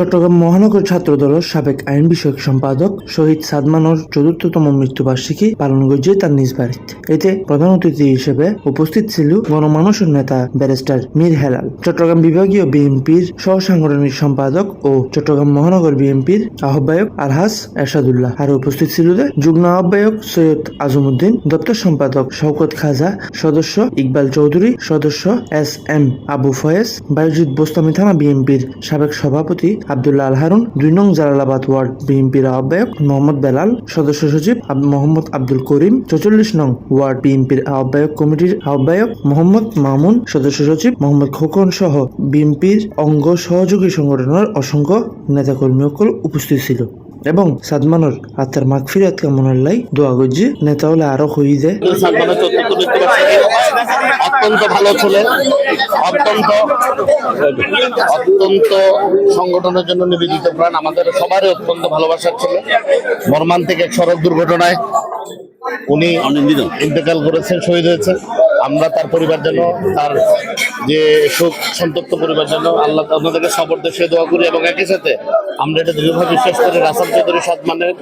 চট্টগ্রাম মহানগর ছাত্রদলের সাবেক আইন বিষয়ক সম্পাদক শহীদ সাদমানোর চতুর্থতম মৃত্যুবার্ষিকী পালন করছে তার নিজ বাড়িতে। এতে প্রধান অতিথি হিসেবে উপস্থিত ছিল গণমানুষের নেতা ব্যারিস্টার মীর হেলাল। চট্টগ্রাম বিভাগীয় বিএনপির সহ সাংগঠনিক সম্পাদক ও চট্টগ্রাম মহানগর বিএনপির আহ্বায়ক আলহাস এরশাদুল্লাহ। আর উপস্থিত ছিল যুগ্ম আহ্বায়ক সৈয়দ আজমউদ্দিন দপ্তর সম্পাদক শওকত খাজা, সদস্য ইকবাল চৌধুরী, সদস্য এস এম আবু ফয়েজ, বায়ুজিৎ বোস্তামি থানা বিএনপির সাবেক সভাপতি আবদুল্লাহ আল হারুন, দুই নং জালালাবাদ ওয়ার্ড বিএনপির আহ্বায়ক মোহাম্মদ বেলাল, সদস্য সচিব মোহাম্মদ আব্দুল করিম, চৌচল্লিশ নং ওয়ার্ড বিএনপির আহ্বায়ক কমিটির আহ্বায়ক মোহাম্মদ মামুন, সদস্য সচিব মোহাম্মদ খোকন সহ বিএনপির অঙ্গ সহযোগী সংগঠনের অসংখ্য নেতাকর্মী উপস্থিত ছিল। এবং সাদমানোর আত্মার মাগফিরাত কামনার লাই দোয়া করছে। নেতা হলে আরও হই যায়। অত্যন্ত ভালো ছিলেন অত্যন্ত অত্যন্ত সংগঠনের জন্য নিবেদিত প্রাণ। আমাদের সবারই অত্যন্ত ভালোবাসার ছিল। মর্মান্তিক এক সড়ক দুর্ঘটনায় উনি ইন্তেকাল করেছেন শহীদ হয়েছেন আমরা তার পরিবার জন্য তার যে সুখ, সন্তপ্ত পরিবার জন্য আল্লাহ আপনাদেরকে সবর দেশে দোয়া করি এবং একই সাথে আমরা এটা দৃঢ়ভাবে বিশ্বাস করি, রাসাল চৌধুরী সাদমানের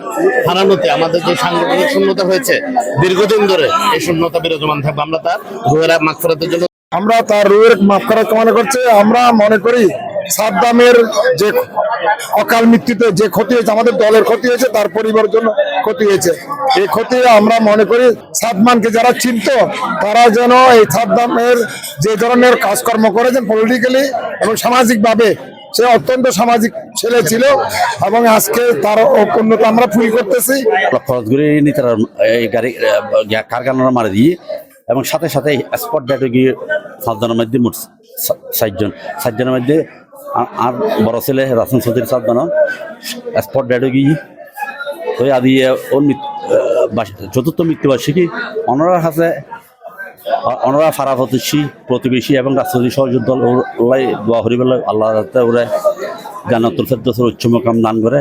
হারানোতে আমাদের যে সাংগঠনিক শূন্যতা হয়েছে, দীর্ঘদিন ধরে এই শূন্যতা বিরাজমান থাকবে। আমরা তার রুহের মাগফিরাতের জন্য আমরা তার রুয়ের করার কামনা করছি। আমরা মনে করি সাদ্দামের যে অকাল মৃত্যুতে যে ক্ষতি হয়েছে, আমাদের দলের ক্ষতি হয়েছে, তার পরিবারের জন্য ক্ষতি হয়েছে। এই ক্ষতি আমরা মনে করি সাদমানকে যারা চিনত, তারা যেন এই সাদ্দামের যে ধরনের কাজকর্ম করেছেন পলিটিক্যালি এবং সামাজিকভাবে, সে অত্যন্ত সামাজিক ছেলে ছিল এবং আজকে তার অপূর্ণতা আমরা ফিল করতেছি। খরচ করে নি তারা, এই গাড়ি কারখানার মারা দিয়ে এবং সাথে সাথে স্পট ডেটে গিয়ে সাতজনের মধ্যে মোট সা- ষাটজন ষাটজনের মধ্যে আর বড় ছেলে রাসন চৌধুরী সাতজন। স্পট ডেটে গিয়ে ওই আদি ওর চতুর্থ মৃত্যুবার্ষিকী। অনরা হাসে অনরা ফারা প্রতিবেশী প্রতিবেশী এবং রাষ্ট্রীয় সহযোগ দল ওলাই দোয়া করিবেলে আল্লাহ যাতে ওরা জান্নাতুল ফেরদৌসের উচ্চ মকাম দান করে।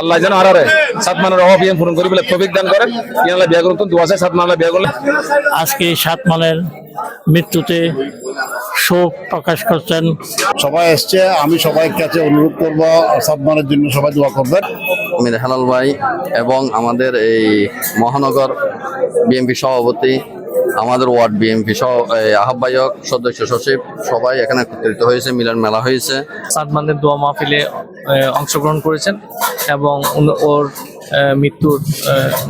আল্লাহ যেন আরারে সাতমানের অভাব ইয়ান পূরণ করি বলে তৌফিক দান করেন। ইয়ানলা বিয়া করুন দোয়া চাই সাতমানলা বিয়া করলে। আজকে সাতমানের মৃত্যুতে শোক প্রকাশ করছেন। সবাই এসছে আমি সবাই কাছে অনুরোধ করব সাদমানের জন্য সবাই দোয়া করবেন। মির হেলাল ভাই এবং আমাদের এই মহানগর বিএনপি সভাপতি আমাদের ওয়ার্ড বিএমপি সহ এই আহ্বায়ক সদস্য সচিব সবাই এখানে একত্রিত হয়েছে মিলন মেলা হয়েছে। সাদমানের দোয়া মাহফিলে অংশগ্রহণ করেছেন এবং ওর মৃত্যুর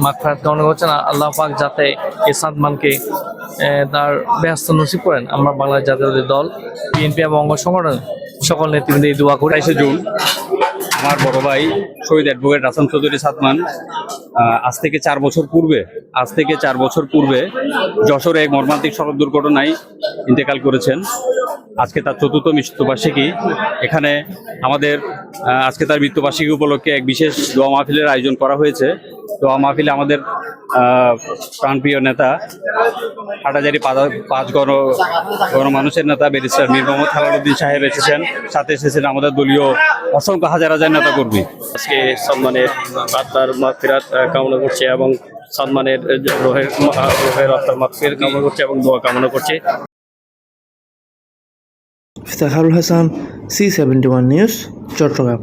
মাত্রা কামনা করছেন আল্লাহ পাক যাতে এই সাদমানকে তার ব্যস্ত নসিব করেন। আমরা বাংলাদেশ জাতীয় দল, বিএনপি এবং অঙ্গ সংগঠন সকল নেতৃবৃন্দ এই দোয়া করে। এসে জুন। আমার বড় ভাই শহীদ অ্যাডভোকেট রাসান চৌধুরী সাদমান আহ, আজ থেকে চার বছর পূর্বে আজ থেকে চার বছর পূর্বে যশোরে এক মর্মান্তিক সড়ক দুর্ঘটনায় ইন্তেকাল করেছেন। আজকে তার চতুর্থ মৃত্যুবার্ষিকী। এখানে আমাদের আজকে তার মৃত্যুবার্ষিকী উপলক্ষে এক বিশেষ দোয়া মাহফিলের আয়োজন করা হয়েছে। দোয়া মাহফিলে আমাদের প্রাণপ্রিয় নেতা হাটাজারি পাঁচ- পাঁচ গণ গণমানুষের নেতা ব্যারিস্টার মীর মোহাম্মদ খালালুদ্দিন সাহেব এসেছেন। সাথে এসেছেন আমাদের দলীয় অসংখ্য হাজার হাজার নেতা কর্মী আজকে সালমানের আত্মার মাগফিরাত আহ, কামনা করছে এবং সালমানের আহ, রোহের রোহের আত্মার মাগফিরাত কামনা করছে এবং দোয়া কামনা করছে। Iftekharul Hasan C seventy one news Chattogram.